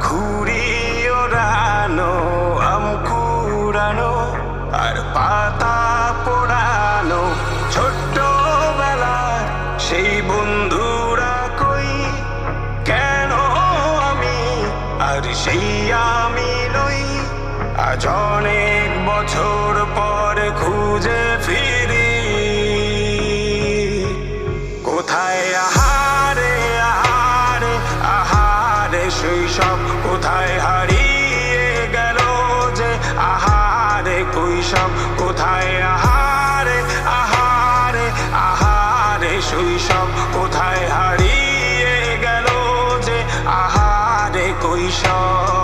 ঘুড়ি ওড়ানো আম কুড়ানো, আর পাতা পোড়ানো। ছোট্ট বেলার সেই বন্ধুরা কই? কেন আমি আর সেই আমি নই? আজ অনেক বছর সেই সব কোথায় হারিয়ে গেল যে আহারে কই সব কোথায় আহারে আহারে আহারে সেই সব কোথায় হারিয়ে গেল যে আহারে কৈশব?